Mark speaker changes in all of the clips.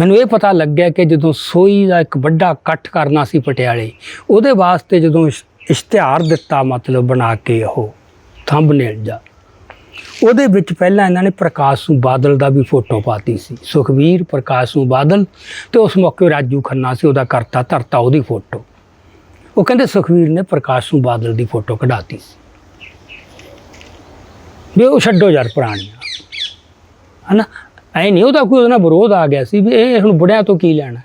Speaker 1: ਮੈਨੂੰ ਇਹ ਪਤਾ ਲੱਗਿਆ ਕਿ ਜਦੋਂ ਸੋਈ ਦਾ ਇੱਕ ਵੱਡਾ ਇਕੱਠ ਕਰਨਾ ਸੀ ਪਟਿਆਲੇ, ਉਹਦੇ ਵਾਸਤੇ ਜਦੋਂ ਇਸ਼- ਇਸ਼ਤਿਹਾਰ ਦਿੱਤਾ ਮਤਲਬ ਬਣਾ ਕੇ ਉਹ ਥੰਬਨੇਲ ਜਾ। ਉਹਦੇ ਵਿੱਚ ਪਹਿਲਾਂ ਇਹਨਾਂ ਨੇ ਪ੍ਰਕਾਸ਼ ਨੂੰ ਬਾਦਲ ਦਾ ਵੀ ਫੋਟੋ ਪਾਤੀ ਸੀ। ਸੁਖਵੀਰ ਪ੍ਰਕਾਸ਼ ਨੂੰ ਬਾਦਲ ਤੇ ਉਸ ਮੌਕੇ ਰਾਜੂ ਖੰਨਾ ਸੀ, ਉਹਦਾ ਕਰਤਾ ਧਰਤਾ ਉਹਦੀ ਫੋਟੋ। ਉਹ ਕਹਿੰਦੇ ਸੁਖਵੀਰ ਨੇ ਪ੍ਰਕਾਸ਼ ਨੂੰ ਬਾਦਲ ਦੀ ਫੋਟੋ ਕਢਾਤੀ ਸੀ। ਵੀ ਉਹ ਛੱਡੋ ਯਾਰ ਪੁਰਾਣੀਆਂ। ਹਨਾ? ਐ ਨਹੀਂ ਉਹਦਾ ਕੋਈ ਉਹਦੇ ਨਾਲ ਵਿਰੋਧ ਆ ਗਿਆ ਸੀ ਵੀ ਇਹ ਹੁਣ ਬੁੜਿਆਂ ਤੋਂ ਕੀ ਲੈਣਾ?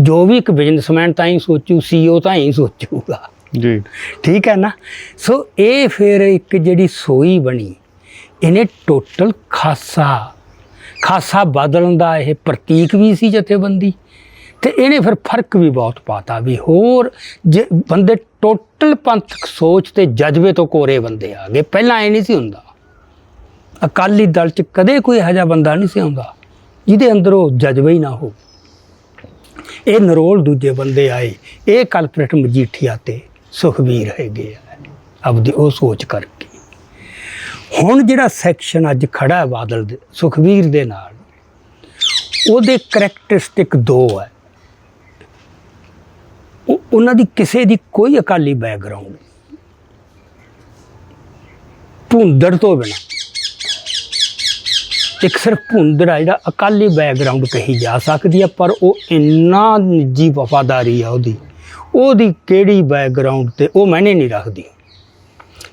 Speaker 1: ਜੋ ਵੀ ਇੱਕ ਬਿਜ਼ਨਸਮੈਨ ਤਾਂ ਹੀ ਸੋਚੂ ਸੀਓ ਤਾਂ ਹੀ ਸੋਚੂਗਾ।
Speaker 2: ਜੀ।
Speaker 1: ਠੀਕ ਹੈ ਨਾ? ਸੋ ਇਹ ਫਿਰ ਇੱਕ ਜਿਹੜੀ ਸੋਈ ਬਣੀ ਇਹਨੇ ਟੋਟਲ ਖਾਸਾ ਖਾਸਾ ਬਦਲਣ ਦਾ ਇਹ ਪ੍ਰਤੀਕ ਵੀ ਸੀ ਜਥੇਬੰਦੀ ਤੇ ਇਹਨੇ ਫਿਰ ਫ਼ਰਕ ਵੀ ਬਹੁਤ ਪਾਤਾ ਵੀ ਹੋਰ ਜੇ ਬੰਦੇ ਟੋਟਲ ਪੰਥਕ ਸੋਚ ਤੇ ਜਜ਼ਬੇ ਤੋਂ ਕੋਰੇ ਬੰਦੇ ਆ ਗਏ। ਪਹਿਲਾਂ ਇਹ ਨਹੀਂ ਸੀ ਹੁੰਦਾ। ਅਕਾਲੀ ਦਲ ਚ ਕਦੇ ਕੋਈ ਇਹੋ ਜਿਹਾ ਬੰਦਾ ਨਹੀਂ ਸੀ ਆਉਂਦਾ, ਜਿਹਦੇ ਅੰਦਰ ਉਹ ਜਜ਼ਬਾ ਹੀ ਨਾ ਹੋ ਇਹ ਨਰੋਲ ਦੂਜੇ ਬੰਦੇ ਆਏ, ਇਹ ਕਲਪ੍ਰੇਟ ਮਜੀਠੀਆ ਤੇ ਸੁਖਵੀਰ ਹੈਗੇ ਆ, ਆਪਦੀ ਉਹ ਸੋਚ ਕਰਕੇ। ਹੁਣ ਜਿਹੜਾ ਸੈਕਸ਼ਨ ਅੱਜ ਖੜਾ ਹੈ ਬਾਦਲ ਦੇ ਸੁਖਵੀਰ ਦੇ ਨਾਲ, ਉਹਦੇ ਕਰੈਕਟਰਿਸਟਿਕ ਦੋ ਹੈ। ਉਹ- ਉਹਨਾਂ ਦੀ ਕਿਸੇ ਦੀ ਕੋਈ ਅਕਾਲੀ ਬੈਕਗ੍ਰਾਉਂਡ ਭੁੰਦੜ ਤੋਂ ਬਿਨਾ। ਇੱਕ ਸਿਰਫ ਭੁੰਦੜ ਆ, ਜਿਹੜਾ ਅਕਾਲੀ ਬੈਕਗ੍ਰਾਉਂਡ ਕਹੀ ਜਾ ਸਕਦੀ ਹੈ ਪਰ ਉਹ ਇੰਨਾ ਨਿੱਜੀ ਵਫਾਦਾਰੀ ਆ ਉਹਦੀ। ਉਹਦੀ ਕਿਹੜੀ ਬੈਕਗ੍ਰਾਉਂਡ ਤੇ ਉਹ ਮੈਨੇ ਨਹੀਂ ਰੱਖਦੀ।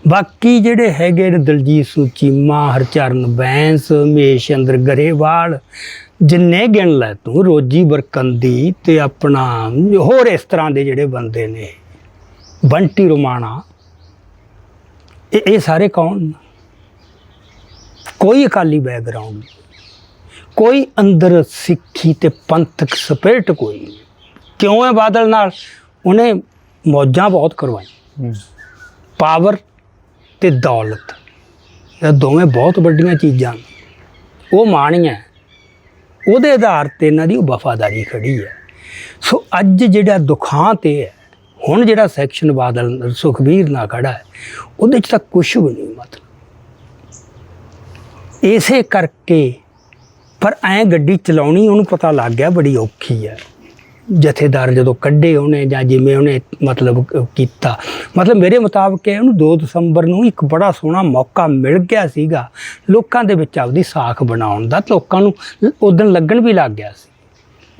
Speaker 1: ਬਾਕੀ ਜਿਹੜੇ ਹੈਗੇ ਨੇ ਦਲਜੀਤ ਸੁਚੀਮਾ ਹਰਚਰਨ ਬੈਂਸ, ਮਹੇਸ਼ ਚੰਦਰ ਗਰੇਵਾਲ, ਜਿੰਨੇ ਗਿਣ ਲੈ ਤੂੰ, ਰੋਜੀ ਬਰਕੰਦੀ ਤੇ ਆਪਣਾ ਹੋਰ ਇਸ ਤਰ੍ਹਾਂ ਦੇ ਜਿਹੜੇ ਬੰਦੇ ਨੇ, ਬੰਟੀ ਰੋਮਾਣਾ ਇਹ ਸਾਰੇ ਕੌਣ? ਕੋਈ ਅਕਾਲੀ ਬੈਕਗ੍ਰਾਉਂਡ ਨਹੀਂ। ਕੋਈ ਅੰਦਰ ਸਿੱਖੀ ਤੇ ਪੰਥਕ ਸਪਿਰਟ ਕੋਈ ਕਿਉਂ ਹੈ ਬਾਦਲ ਨਾਲ? ਉਹਨੇ ਮੌਜਾਂ ਬਹੁਤ ਕਰਵਾਈਆਂ। ਪਾਵਰ ਤੇ ਦੌਲਤ। ਇਹ ਦੋਵੇਂ ਬਹੁਤ ਵੱਡੀਆਂ ਚੀਜ਼ਾਂ ਉਹ ਮਾਣੀਆਂ ਉਹਦੇ ਆਧਾਰ ਤੇ ਇਹਨਾਂ ਦੀ ਵਫਾਦਾਰੀ ਖੜੀ ਹੈ। ਸੋ ਅੱਜ ਜਿਹੜਾ ਦੁਖਾਂ ਤੇ ਹੈ ਹੁਣ ਜਿਹੜਾ ਸੈਕਸ਼ਨ ਬਾਦਲ ਸੁਖਬੀਰ ਨਾਲ ਖੜਾ ਹੈ ਉਹਦੇ ਚ ਤਾਂ ਕੁਝ ਵੀ ਨਹੀਂ ਮਤਲਬ। ਇਸੇ ਕਰਕੇ ਪਰ ਐ ਗੱਡੀ ਚਲਾਉਣੀ ਉਹਨੂੰ ਪਤਾ ਲੱਗ ਗਿਆ ਬੜੀ ਔਖੀ ਹੈ। ਜਥੇਦਾਰ ਜਦੋਂ ਕੱਢੇ ਉਹਨੇ ਜਾਂ ਜਿਵੇਂ ਉਹਨੇ ਮਤਲਬ ਕੀਤਾ, ਮਤਲਬ ਮੇਰੇ ਮੁਤਾਬਕ ਇਹ ਉਹਨੂੰ 2 ਦਸੰਬਰ ਨੂੰ ਇੱਕ ਬੜਾ ਸੋਹਣਾ ਮੌਕਾ ਮਿਲ ਗਿਆ ਸੀਗਾ ਲੋਕਾਂ ਦੇ ਵਿੱਚ ਆਪਦੀ ਸਾਖ ਬਣਾਉਣ ਦਾ ਲੋਕਾਂ ਨੂੰ ਉਦੋਂ ਲੱਗਣ ਵੀ ਲੱਗ ਗਿਆ ਸੀ।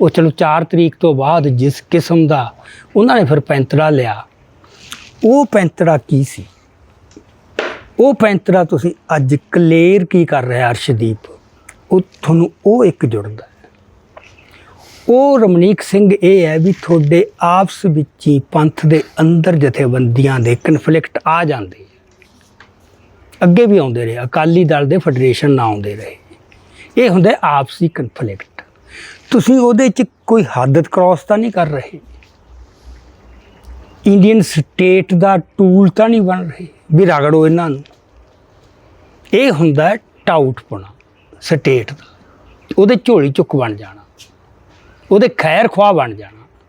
Speaker 1: ਉਹ ਚਲੋ 4 ਤਰੀਕ ਤੋਂ ਬਾਅਦ ਜਿਸ ਕਿਸਮ ਦਾ ਉਹਨਾਂ ਨੇ ਫਿਰ ਪੈਂਤੜਾ ਲਿਆ। ਉਹ ਪੈਂਤੜਾ ਕੀ ਸੀ? ਉਹ ਪੈਂਤਰਾ ਤੁਸੀਂ ਅੱਜ ਕਲੀਅਰ ਕੀ ਕਰ ਰਿਹਾ ਅਰਸ਼ਦੀਪ? ਉਹ ਤੁਹਾਨੂੰ ਉਹ ਇੱਕ ਜੁੜਦਾ ਉਹ ਰਮਨੀਕ ਸਿੰਘ ਇਹ ਹੈ ਵੀ ਤੁਹਾਡੇ ਆਪਸ ਵਿੱਚ ਹੀ ਪੰਥ ਦੇ ਅੰਦਰ ਜਥੇਬੰਦੀਆਂ ਦੇ ਕਨਫਲਿਕਟ ਆ ਜਾਂਦੇ ਅੱਗੇ ਵੀ ਆਉਂਦੇ ਰਹੇ, ਅਕਾਲੀ ਦਲ ਦੇ ਫੈਡਰੇਸ਼ਨ ਨਾ ਆਉਂਦੇ ਰਹੇ। ਇਹ ਹੁੰਦਾ ਆਪਸੀ ਕਨਫਲਿਕਟ ਤੁਸੀਂ ਉਹਦੇ 'ਚ ਕੋਈ ਹੱਦ ਕ੍ਰਾਸ ਤਾਂ ਨਹੀਂ ਕਰ ਰਹੇ? ਇੰਡੀਅਨ ਸਟੇਟ ਦਾ ਟੂਲ ਤਾਂ ਨਹੀਂ ਬਣ ਰਹੇ, ਵੀ ਰਗੜੋ ਇਹਨਾਂ ਨੂੰ। ਇਹ ਹੁੰਦਾ ਹੈ ਟਾਊਟਪਣਾ ਸਟੇਟ ਦਾ। ਉਹਦੇ ਝੋਲੀ ਚੁੱਕ ਬਣ ਜਾਣਾ। ਉਹਦੇ ਖੈਰ ਖਵਾ ਬਣ ਜਾਣਾ।